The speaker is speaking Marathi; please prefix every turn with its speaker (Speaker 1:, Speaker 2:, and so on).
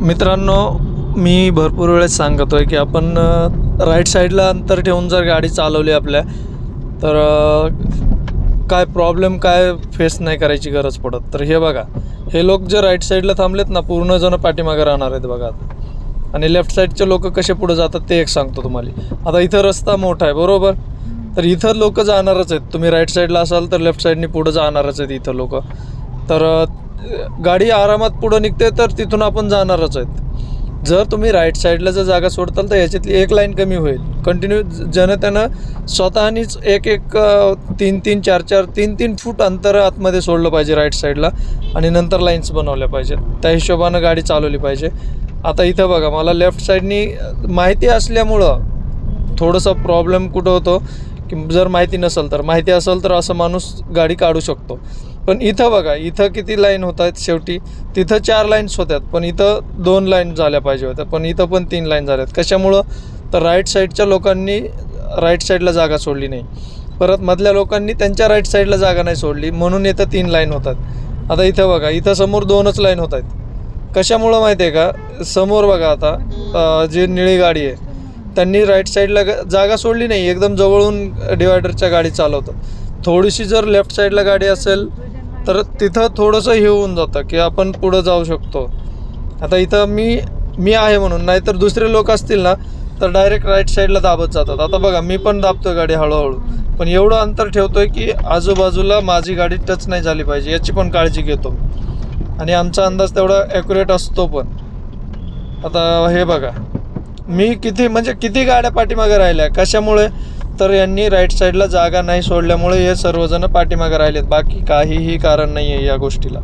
Speaker 1: मित्रांनो मी भरपूर वेळेस सांगतो आहे की आपण राईट साईडला अंतर ठेवून जर गाडी चालवली आपल्या तर काय प्रॉब्लेम काय फेस नाही करायची गरज पडत. तर हे बघा हे लोक जे राईट साईडला थांबलेत ना पूर्णजण पाठीमागे राहणार आहेत बघा आता. आणि लेफ्ट साईडचे लोक कसे पुढे जातात ते एक सांगतो तुम्हाला. आता इथं रस्ता मोठा आहे बरोबर? तर इथं लोक जाणारच आहेत. तुम्ही राईट साईडला असाल तर लेफ्ट साईडनी पुढं जाणारच आहेत इथं लोक. तर गाडी आरामात पुढं निघते तर तिथून आपण जाणारच आहेत. जर तुम्ही राईट साईडला जर जागा सोडताल तर याच्यातली एक लाईन कमी होईल. कंटिन्यू जनतेनं स्वतःनीच एक एक तीन तीन चार चार तीन तीन फूट अंतर आतमध्ये सोडलं पाहिजे राईट साईडला आणि नंतर लाईन्स बनवल्या पाहिजेत. त्या हिशोबानं गाडी चालवली पाहिजे. आता इथं बघा मला लेफ्ट साईडनी माहिती असल्यामुळं थोडंसं प्रॉब्लेम कुठं होतो? की जर माहिती नसेल तर. माहिती असेल तर असं माणूस गाडी काढू शकतो. पण इथं बघा इथं किती लाईन होत आहेत शेवटी? तिथं चार लाईन्स होत्यात पण इथं दोन लाईन झाल्या पाहिजे होत्या पण इथं पण तीन लाईन झाल्यात. कशामुळं? तर राईट साईडच्या लोकांनी राईट साईडला जागा सोडली नाही. परत मधल्या लोकांनी त्यांच्या राईट साईडला जागा नाही सोडली म्हणून इथं तीन लाईन होतात. आता इथं बघा इथं समोर दोनच लाईन होत आहेत. कशामुळं माहिती आहे का? समोर बघा आता जी निळी गाडी आहे त्यांनी राईट साईडला ग- जागा सोडली नाही एकदम जवळून डिवायडरच्या गाडी चालवतं थोडीशी जर लेफ्ट साईडला गाडी असेल तर तिथं थोडंसं हे होऊन जातं की आपण पुढं जाऊ शकतो. आता इथं मी मी आहे म्हणून नाहीतर दुसरे लोक असतील ना तर डायरेक्ट राईट साईडला दाबत जातात. आता बघा मी पण दाबतोय गाडी हळूहळू. पण एवढं अंतर ठेवतोय की आजूबाजूला माझी गाडी टच नाही झाली पाहिजे याची पण काळजी घेतो. आणि आमचा अंदाज तेवढा ॲक्युरेट असतो पण. आता हे बघा मी किती म्हणजे किती गाड्या पाठीमागे राहिल्या कशामुळे तर यांनी राईट साईडला जागा नाही सोडल्यामुळे हे सर्वजण पाठीमागे राहिलेत. बाकी काहीही कारण नाही आहे या गोष्टीला.